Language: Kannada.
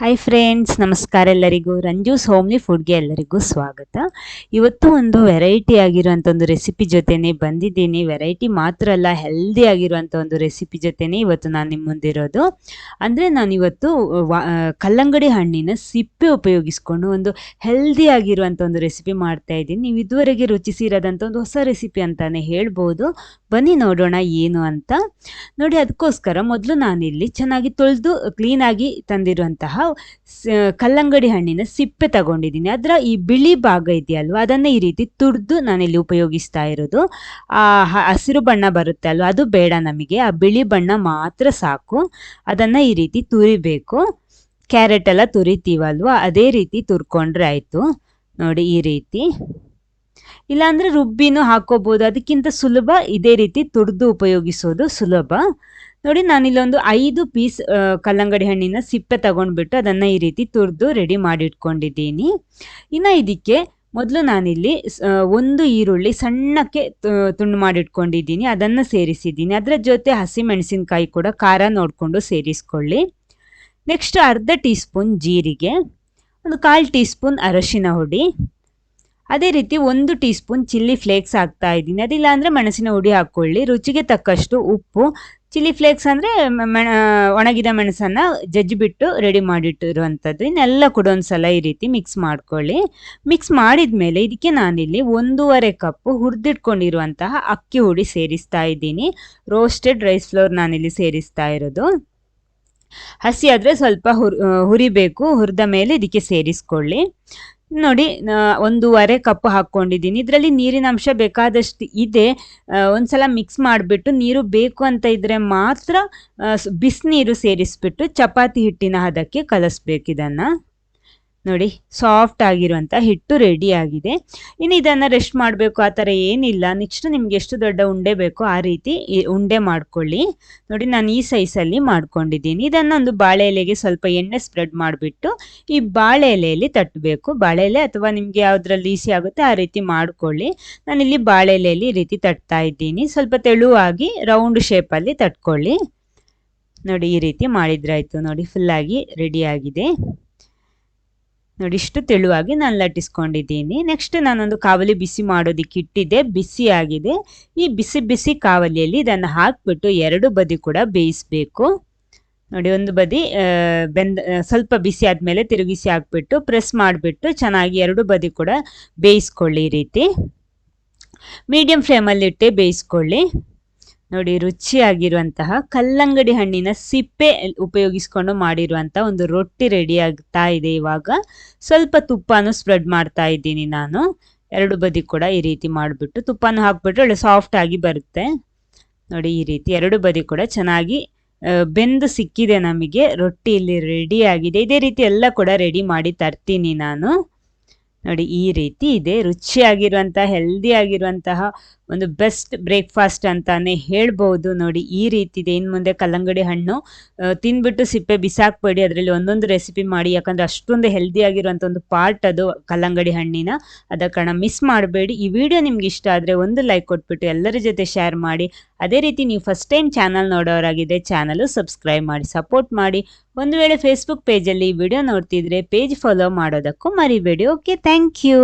ಹಾಯ್ ಫ್ರೆಂಡ್ಸ್ ನಮಸ್ಕಾರ ಎಲ್ಲರಿಗೂ. ರಂಜೂಸ್ ಹೋಮ್ಲಿ ಫುಡ್ಗೆ ಎಲ್ಲರಿಗೂ ಸ್ವಾಗತ. ಇವತ್ತು ಒಂದು ವೆರೈಟಿ ಆಗಿರುವಂಥ ಒಂದು ರೆಸಿಪಿ ಜೊತೆನೇ ಬಂದಿದ್ದೀನಿ. ವೆರೈಟಿ ಮಾತ್ರ ಅಲ್ಲ ಹೆಲ್ದಿ ಆಗಿರುವಂಥ ಒಂದು ರೆಸಿಪಿ ಜೊತೆನೇ ಇವತ್ತು ನಾನು ನಿಮ್ಮ ಮುಂದಿರೋದು. ಅಂದರೆ ನಾನಿವತ್ತು ಕಲ್ಲಂಗಡಿ ಹಣ್ಣಿನ ಸಿಪ್ಪೆ ಉಪಯೋಗಿಸ್ಕೊಂಡು ಒಂದು ಹೆಲ್ದಿ ಆಗಿರುವಂಥ ಒಂದು ರೆಸಿಪಿ ಮಾಡ್ತಾ ಇದ್ದೀನಿ. ನೀವು ಇದುವರೆಗೆ ರುಚಿಸಿರೋದಂಥ ಒಂದು ಹೊಸ ರೆಸಿಪಿ ಅಂತಲೇ ಹೇಳ್ಬೋದು. ಬನ್ನಿ ನೋಡೋಣ ಏನು ಅಂತ. ನೋಡಿ, ಅದಕ್ಕೋಸ್ಕರ ಮೊದಲು ನಾನಿಲ್ಲಿ ಚೆನ್ನಾಗಿ ತೊಳೆದು ಕ್ಲೀನಾಗಿ ತಂದಿರುವಂತಹ ಕಲ್ಲಂಗಡಿ ಹಣ್ಣಿನ ಸಿಪ್ಪೆ ತಗೊಂಡಿದ್ದೀನಿ ಅದರ ಈ ಬಿಳಿ ಭಾಗ ಇದೆಯಲ್ವ, ಅದನ್ನು ಈ ರೀತಿ ತುರಿದು ನಾನಿಲ್ಲಿ ಉಪಯೋಗಿಸ್ತಾ ಇರೋದು. ಆ ಹಸಿರು ಬಣ್ಣ ಬರುತ್ತೆ ಅಲ್ವಾ, ಅದು ಬೇಡ ನಮಗೆ. ಆ ಬಿಳಿ ಬಣ್ಣ ಮಾತ್ರ ಸಾಕು. ಅದನ್ನು ಈ ರೀತಿ ತುರಿಬೇಕು. ಕ್ಯಾರೆಟ್ ಎಲ್ಲ ತುರಿತೀವಲ್ವ, ಅದೇ ರೀತಿ ತುರ್ಕೊಂಡ್ರೆ ಆಯಿತು. ನೋಡಿ ಈ ರೀತಿ. ಇಲ್ಲಾಂದ್ರೆ ರುಬ್ಬಿನೂ ಹಾಕೋಬಹುದು ಅದಕ್ಕಿಂತ ಸುಲಭ ಇದೇ ರೀತಿ ತುರಿದು ಉಪಯೋಗಿಸೋದು ಸುಲಭ. ನೋಡಿ, ನಾನಿಲ್ಲೊಂದು ಐದು ಪೀಸ್ ಕಲ್ಲಂಗಡಿ ಹಣ್ಣಿನ ಸಿಪ್ಪೆ ತಗೊಂಡ್ಬಿಟ್ಟು ಅದನ್ನು ಈ ರೀತಿ ತುರಿದು ರೆಡಿ ಮಾಡಿ ಇಟ್ಕೊಂಡಿದ್ದೀನಿ ಇನ್ನು ಇದಕ್ಕೆ ಮೊದಲು ನಾನಿಲ್ಲಿ ಒಂದು ಈರುಳ್ಳಿ ಸಣ್ಣಕ್ಕೆ ತುಂಡು ಮಾಡಿಟ್ಕೊಂಡಿದ್ದೀನಿ. ಅದನ್ನು ಸೇರಿಸಿದ್ದೀನಿ. ಅದರ ಜೊತೆ ಹಸಿ ಮೆಣಸಿನಕಾಯಿ ಕೂಡ ಖಾರ ನೋಡಿಕೊಂಡು ಸೇರಿಸ್ಕೊಳ್ಳಿ. ನೆಕ್ಸ್ಟ್ ಅರ್ಧ ಟೀ ಸ್ಪೂನ್ ಜೀರಿಗೆ, ಒಂದು ಕಾಲು ಟೀ ಸ್ಪೂನ್ ಅರಶಿನ ಹುಡಿ. ಅದೇ ರೀತಿ ಒಂದು ಟೀ ಸ್ಪೂನ್ ಚಿಲ್ಲಿ ಫ್ಲೇಕ್ಸ್ ಹಾಕ್ತಾ ಇದ್ದೀನಿ. ಅದಿಲ್ಲ ಅಂದರೆ ಮೆಣಸಿನ ಹುಡಿ ಹಾಕ್ಕೊಳ್ಳಿ. ರುಚಿಗೆ ತಕ್ಕಷ್ಟು ಉಪ್ಪು ಚಿಲ್ಲಿ ಫ್ಲೇಕ್ಸ್ ಅಂದರೆ ಮೆಣ ಒಣಗಿದ ಮೆಣಸನ್ನು ಜಜ್ಜಿಬಿಟ್ಟು ರೆಡಿ ಮಾಡಿಟ್ಟಿರುವಂಥದ್ದು. ಇನ್ನೆಲ್ಲ ಕೂಡ ಒಂದ್ಸಲ ಈ ರೀತಿ ಮಿಕ್ಸ್ ಮಾಡ್ಕೊಳ್ಳಿ. ಮಿಕ್ಸ್ ಮಾಡಿದ ಮೇಲೆ ಇದಕ್ಕೆ ನಾನಿಲ್ಲಿ ಒಂದೂವರೆ ಕಪ್ಪು ಹುರಿದಿಟ್ಕೊಂಡಿರುವಂತಹ ಅಕ್ಕಿ ಹುಡಿ ಸೇರಿಸ್ತಾ ಇದ್ದೀನಿ. ರೋಸ್ಟೆಡ್ ರೈಸ್ ಫ್ಲೋರ್ ನಾನಿಲ್ಲಿ ಸೇರಿಸ್ತಾ ಇರೋದು. ಹಸಿ ಆದರೆ ಸ್ವಲ್ಪ ಹುರ್ ಹುರಿಬೇಕು. ಹುರಿದ ಮೇಲೆ ಇದಕ್ಕೆ ಸೇರಿಸ್ಕೊಳ್ಳಿ. ನೋಡಿ ಒಂದೂವರೆ ಕಪ್ ಹಾಕ್ಕೊಂಡಿದ್ದೀನಿ. ಇದರಲ್ಲಿ ನೀರಿನ ಅಂಶ ಬೇಕಾದಷ್ಟು ಇದೆ. ಒಂದ್ಸಲ ಮಿಕ್ಸ್ ಮಾಡಿಬಿಟ್ಟು ನೀರು ಬೇಕು ಅಂತ ಇದ್ರೆ ಮಾತ್ರ ಬಿಸಿನೀರು ಸೇರಿಸ್ಬಿಟ್ಟು ಚಪಾತಿ ಹಿಟ್ಟಿನ ಹದಕ್ಕೆ ಕಲಸ್ಬೇಕು ಇದನ್ನು. ನೋಡಿ ಸಾಫ್ಟ್ ಆಗಿರುವಂಥ ಹಿಟ್ಟು ರೆಡಿ ಆಗಿದೆ. ಇನ್ನು ಇದನ್ನು ರೆಸ್ಟ್ ಮಾಡಬೇಕು, ಆ ಥರ ಏನಿಲ್ಲ. ನೆಕ್ಸ್ಟ್ ನಿಮ್ಗೆ ಎಷ್ಟು ದೊಡ್ಡ ಉಂಡೆ ಬೇಕೋ ಆ ರೀತಿ ಉಂಡೆ ಮಾಡ್ಕೊಳ್ಳಿ. ನೋಡಿ, ನಾನು ಈ ಸೈಜಲ್ಲಿ ಮಾಡ್ಕೊಂಡಿದ್ದೀನಿ. ಇದನ್ನು ಒಂದು ಬಾಳೆ ಎಲೆಗೆ ಸ್ವಲ್ಪ ಎಣ್ಣೆ ಸ್ಪ್ರೆಡ್ ಮಾಡಿಬಿಟ್ಟು, ಈ ಬಾಳೆ ಎಲೆಯಲ್ಲಿ ತಟ್ಟಬೇಕು. ಬಾಳೆ ಎಲೆ ಅಥವಾ ನಿಮಗೆ ಯಾವುದ್ರಲ್ಲಿ ಈಸಿ ಆಗುತ್ತೆ ಆ ರೀತಿ ಮಾಡ್ಕೊಳ್ಳಿ. ನಾನಿಲ್ಲಿ ಬಾಳೆ ಎಲೆಯಲ್ಲಿ ಈ ರೀತಿ ತಟ್ತಾ ಇದ್ದೀನಿ. ಸ್ವಲ್ಪ ತೆಳುವಾಗಿ ರೌಂಡ್ ಶೇಪಲ್ಲಿ ತಟ್ಕೊಳ್ಳಿ. ನೋಡಿ, ಈ ರೀತಿ ಮಾಡಿದ್ರಾಯ್ತು ನೋಡಿ ಫುಲ್ಲಾಗಿ ರೆಡಿ ಆಗಿದೆ. ನೋಡಿ, ಇಷ್ಟು ತೆಳುವಾಗಿ ನಾನು ಲಟ್ಟಿಸ್ಕೊಂಡಿದ್ದೀನಿ. ನೆಕ್ಸ್ಟ್ ನಾನೊಂದು ಕಾವಲಿ ಬಿಸಿ ಮಾಡೋದಕ್ಕೆ ಇಟ್ಟಿದ್ದೆ. ಬಿಸಿ ಆಗಿದೆ. ಈ ಬಿಸಿ ಬಿಸಿ ಕಾವಲಿಯಲ್ಲಿ ಇದನ್ನು ಹಾಕ್ಬಿಟ್ಟು ಎರಡು ಬದಿ ಕೂಡ ಬೇಯಿಸಬೇಕು. ನೋಡಿ, ಒಂದು ಬದಿ ಬೆಂದ ಸ್ವಲ್ಪ ಬಿಸಿ ಆದಮೇಲೆ ತಿರುಗಿಸಿ ಹಾಕ್ಬಿಟ್ಟು ಪ್ರೆಸ್ ಮಾಡಿಬಿಟ್ಟು ಚೆನ್ನಾಗಿ ಎರಡು ಬದಿ ಕೂಡ ಬೇಯಿಸ್ಕೊಳ್ಳಿ ಈ ರೀತಿ. ಮೀಡಿಯಂ ಫ್ಲೇಮಲ್ಲಿಟ್ಟೆ ಬೇಯಿಸ್ಕೊಳ್ಳಿ. ನೋಡಿ, ರುಚಿಯಾಗಿರುವಂತಹ ಕಲ್ಲಂಗಡಿ ಹಣ್ಣಿನ ಸಿಪ್ಪೆ ಉಪಯೋಗಿಸ್ಕೊಂಡು ಮಾಡಿರುವಂಥ ಒಂದು ರೊಟ್ಟಿ ರೆಡಿ ಆಗ್ತಾ ಇದೆ ಇವಾಗ. ಸ್ವಲ್ಪ ತುಪ್ಪನೂ ಸ್ಪ್ರೆಡ್ ಮಾಡ್ತಾ ಇದ್ದೀನಿ ನಾನು. ಎರಡು ಬದಿ ಕೂಡ ಈ ರೀತಿ ಮಾಡಿಬಿಟ್ಟು ತುಪ್ಪನೂ ಹಾಕ್ಬಿಟ್ರೆ ಒಳ್ಳೆ ಸಾಫ್ಟ್ ಆಗಿ ಬರುತ್ತೆ. ನೋಡಿ, ಈ ರೀತಿ ಎರಡು ಬದಿ ಕೂಡ ಚೆನ್ನಾಗಿ ಬೆಂದು ಸಿಕ್ಕಿದೆ ನಮಗೆ. ರೊಟ್ಟಿ ಇಲ್ಲಿ ರೆಡಿ ಆಗಿದೆ. ಇದೇ ರೀತಿ ಎಲ್ಲ ಕೂಡ ರೆಡಿ ಮಾಡಿ ತರ್ತೀನಿ ನಾನು. ನೋಡಿ, ಈ ರೀತಿ ಇದೆ. ರುಚಿಯಾಗಿರುವಂತಹ ಹೆಲ್ದಿ ಆಗಿರುವಂತಹ ಒಂದು ಬೆಸ್ಟ್ ಬ್ರೇಕ್ಫಾಸ್ಟ್ ಅಂತಾನೆ ಹೇಳ್ಬೋದು. ನೋಡಿ, ಈ ರೀತಿ ಇದೆ. ಇನ್ನು ಮುಂದೆ ಕಲ್ಲಂಗಡಿ ಹಣ್ಣು ತಿನ್ಬಿಟ್ಟು ಸಿಪ್ಪೆ ಬಿಸಾಕ್ಬೇಡಿ. ಅದರಲ್ಲಿ ಒಂದೊಂದು ರೆಸಿಪಿ ಮಾಡಿ. ಯಾಕಂದ್ರೆ ಅಷ್ಟೊಂದು ಹೆಲ್ದಿ ಆಗಿರುವಂಥ ಒಂದು ಪಾರ್ಟ್ ಅದು ಕಲ್ಲಂಗಡಿ ಹಣ್ಣಿನ. ಅದ ಕಾರಣ ಮಿಸ್ ಮಾಡಬೇಡಿ. ಈ ವಿಡಿಯೋ ನಿಮ್ಗೆ ಇಷ್ಟ ಆದರೆ ಒಂದು ಲೈಕ್ ಕೊಟ್ಬಿಟ್ಟು ಎಲ್ಲರ ಜೊತೆ ಶೇರ್ ಮಾಡಿ. ಅದೇ ರೀತಿ ನೀವು ಫಸ್ಟ್ ಟೈಮ್ ಚಾನಲ್ ನೋಡೋರಾಗಿದ್ದರೆ ಚಾನಲು ಸಬ್ಸ್ಕ್ರೈಬ್ ಮಾಡಿ ಸಪೋರ್ಟ್ ಮಾಡಿ. ಒಂದು ವೇಳೆ ಫೇಸ್ಬುಕ್ ಪೇಜಲ್ಲಿ ವಿಡಿಯೋ ನೋಡ್ತಿದ್ರೆ ಪೇಜ್ ಫಾಲೋ ಮಾಡೋದಕ್ಕೂ ಮರಿಬೇಡಿ. Okay thank you